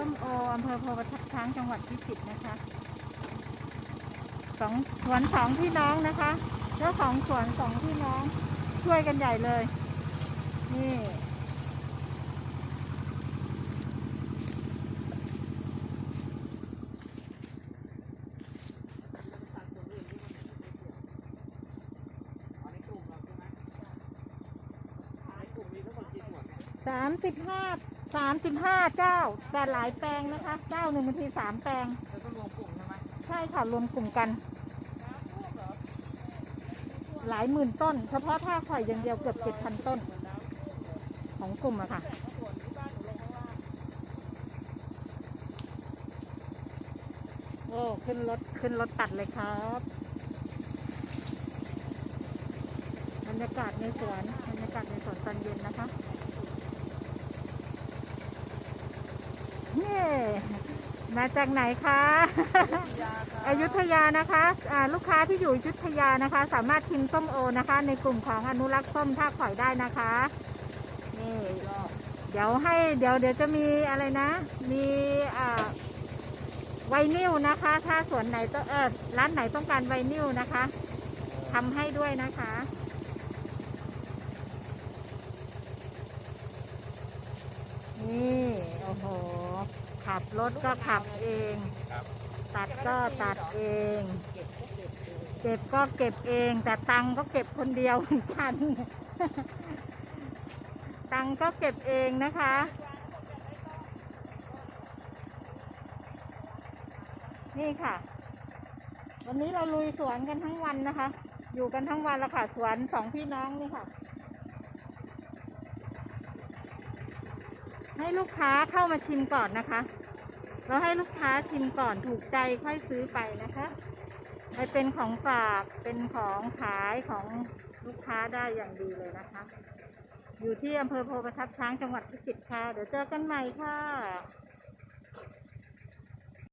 ส้มโออำเภอโพประทับช้างจังหวัดพิจิตรนะคะสองสวนสองพี่น้องนะคะเจ้าของสวนสองพี่น้องช่วยกันใหญ่เลย นี่ สามสิบห้าสามสิบห้าเจ้า แต่หลายแปลงนะคะเจ้าหนึ่งบางทีสามแปลง แล้วก็รวมกลุ่มใช่ไหมใช่ค่ะรวมกลุ่มกัน หลายหมื่นต้น เฉพาะท่าข่อยอย่างเดียวเกือบเจ็ดพันต้น ของกลุ่มอะค่ะ โอ้ขึ้นรถขึ้นรถตัดเลยครับบรรยากาศในสวนบรรยากาศในสวนตอนเย็นนะคะเน่ มาจากไหนคะอยุธยานะคะอ่าลูกค้าที่อยู่อยุธยานะคะ สามารถชิมส้มโอนะคะ ในกลุ่มของอนุรักษ์ส้มท่าข่อยได้นะคะนี่เดี๋ยวให้เดี๋ยวเดี๋ยวจะมีอะไรนะ มีอ่าไวนิลนะคะ ถ้าสวนไหนต้องเออร้านไหนต้องการไวนิลนะคะทำให้ด้วยนะคะนี่โอ้โห ขับรถก็ขับเอง ครับตัดก็ตัดเอง เก็บก็เก็บเอง แต่ตังค์ก็เก็บคนเดียวเหมือนกัน ตังค์ก็เก็บเองนะคะ นี่ค่ะ วันนี้เราลุยสวนกันทั้งวันนะคะ อยู่กันทั้งวันแล้วค่ะ สวนสองพี่น้องนี่ค่ะ ให้ลูกค้าเข้ามาชิมก่อนนะคะ เราให้ลูกค้าชิมก่อนถูกใจค่อยซื้อไปนะคะไปเป็นของฝากเป็นของขายของลูกค้าได้อย่างดีเลยนะคะ อยู่ที่อำเภอโพประทับช้างจังหวัดพิจิตรค่ะ เดี๋ยวเจอกันใหม่ค่ะ